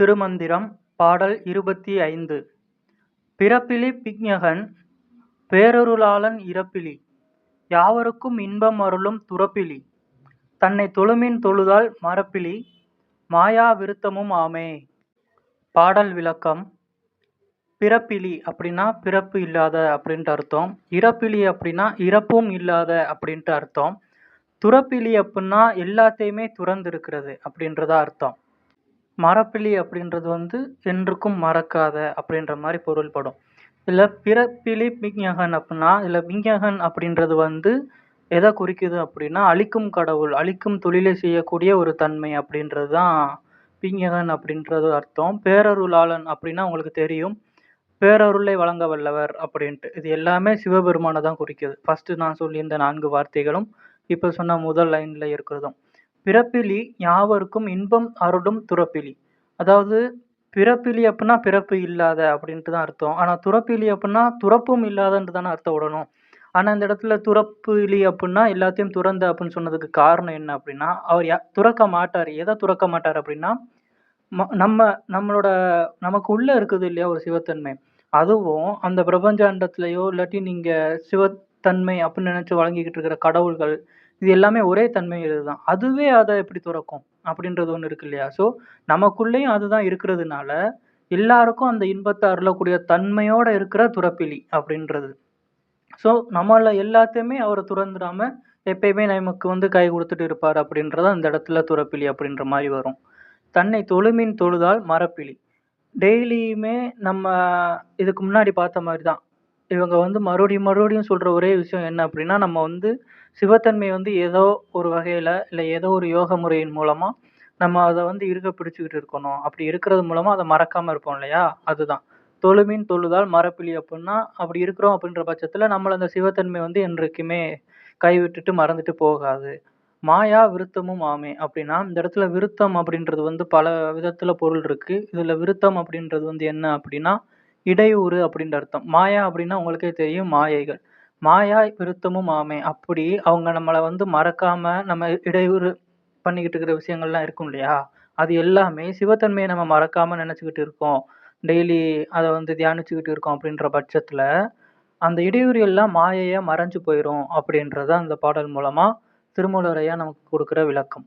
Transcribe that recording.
திருமந்திரம் பாடல் இருபத்தி ஐந்து. பிறப்பிலி பிக்ஞகன் பேரருளாளன் இறப்பிலி. யாவருக்கும் இன்பம் அருளும் துறப்பிலி. தன்னை தொழுமின் தொழுதால் மறப்பிலி. மாயா விருத்தமும் ஆமே. பாடல் விளக்கம். பிறப்பிலி அப்படின்னா பிறப்பு இல்லாத அப்படின்ட்டு அர்த்தம். இறப்பிலி அப்படின்னா இறப்பும் இல்லாத அப்படின்ட்டு அர்த்தம். துறப்பிலி அப்படின்னா எல்லாத்தையுமே துறந்து இருக்கிறது அப்படின்றதா அர்த்தம். மறப்பிலி அப்படின்றது வந்து என்றுக்கும் மறக்காத அப்படின்ற மாதிரி பொருள்படும். இதில் பிறப்பிலி விஞ்ஞகன் அப்படின்னா இதில் விஞ்ஞகன் அப்படின்றது வந்து எதை குறிக்குது அப்படின்னா அழிக்கும் கடவுள் அழிக்கும் தொழிலை செய்யக்கூடிய ஒரு தன்மை அப்படின்றது தான் விஞ்ஞகன் அப்படின்றது அர்த்தம். பேரருளாளன் அப்படின்னா உங்களுக்கு தெரியும். பேரருளை வழங்க வல்லவர் அப்படின்ட்டு. இது எல்லாமே சிவபெருமானை தான் குறிக்குது. ஃபர்ஸ்ட் நான் சொல்லியிருந்த நான்கு வார்த்தைகளும் இப்போ சொன்ன முதல் லைனில் இருக்கிறதும். பிறப்பிலி யாவருக்கும் இன்பம் அருளும் துறப்பிலி. அதாவது பிறப்பிலி அப்படின்னா பிறப்பு இல்லாத அப்படின்ட்டு தான் அர்த்தம். ஆனால் துறப்பிலி அப்படின்னா துறப்பும் இல்லாதன்ட்டு தானே அர்த்தம் விடணும். ஆனால் இந்த இடத்துல துறப்பிலி அப்படின்னா எல்லாத்தையும் துறந்த அப்படின்னு சொன்னதுக்கு காரணம் என்ன அப்படின்னா அவர் துறக்க மாட்டார். எதை துறக்க மாட்டார் அப்படின்னா ம- நம்ம நம்மளோட நமக்கு உள்ளே இருக்குது இல்லையா ஒரு சிவத்தன்மை. அதுவும் அந்த பிரபஞ்சாண்டத்திலேயோ இல்லாட்டி நீங்கள் சிவத்தன்மை அப்படின்னு நினச்சி வழங்கிக்கிட்டு இருக்கிற கடவுள்கள் இது எல்லாமே ஒரே தன்மை இதுதான் அதுவே அதை எப்படி துறக்கும்? அப்படின்றது ஒன்று இருக்கு இல்லையா? ஸோ நமக்குள்ளேயும் அதுதான் இருக்கிறதுனால எல்லாருக்கும் அந்த இன்பத்தை அருளக்கூடிய தன்மையோட இருக்கிற துறப்பிலி அப்படின்றது. ஸோ நம்மள எல்லாத்தையுமே அவரை துறந்துடாம எப்பயுமே நமக்கு வந்து கை கொடுத்துட்டு இருப்பார் அப்படின்றது அந்த இடத்துல துறப்பிலி அப்படின்ற மாதிரி வரும். தன்னை தொழுமின் தொழுதால் மரப்பிலி டெய்லியுமே நம்ம இதுக்கு முன்னாடி பார்த்த மாதிரி தான் இவங்க வந்து மறுபடியும் மறுபடியும் சொல்ற ஒரே விஷயம் என்ன அப்படின்னா நம்ம வந்து சிவத்தன்மை வந்து ஏதோ ஒரு வகையில இல்லை ஏதோ ஒரு யோக முறையின் மூலமா நம்ம அதை வந்து இருக்க பிடிச்சுக்கிட்டு இருக்கணும். அப்படி இருக்கிறது மூலமா அதை மறக்காம இருப்போம் இல்லையா? அதுதான். தொழுமின் தொழுதால் மரப்பிலி அப்படின்னா அப்படி இருக்கிறோம் அப்படின்ற பட்சத்துல நம்மள அந்த சிவத்தன்மை வந்து என்றைக்குமே கைவிட்டுட்டு மறந்துட்டு போகாது. மாயா விருத்தமும் ஆமே. அப்படின்னா இந்த இடத்துல விருத்தம் அப்படின்றது வந்து பல விதத்துல பொருள் இருக்கு. இதுல விருத்தம் அப்படின்றது வந்து என்ன அப்படின்னா இடையூறு அப்படின்ற அர்த்தம். மாயா அப்படின்னா உங்களுக்கே தெரியும் மாயைகள். மாயா விருத்தமும் ஆமே அப்படி அவங்க நம்மளை வந்து மறக்காம நம்ம இடையூறு பண்ணிக்கிட்டு இருக்கிற விஷயங்கள்லாம் இருக்கும் இல்லையா? அது எல்லாமே சிவத்தன்மையை நம்ம மறக்காம நினைச்சுக்கிட்டு இருக்கோம். டெய்லி அதை வந்து தியானிச்சுக்கிட்டு இருக்கோம் அப்படின்ற பட்சத்தில் அந்த இடையூறு எல்லாம் மாயையாக மறைஞ்சு போயிடும் அப்படின்றத அந்த பாடல் மூலமாக திருமூலரையா நமக்கு கொடுக்குற விளக்கம்.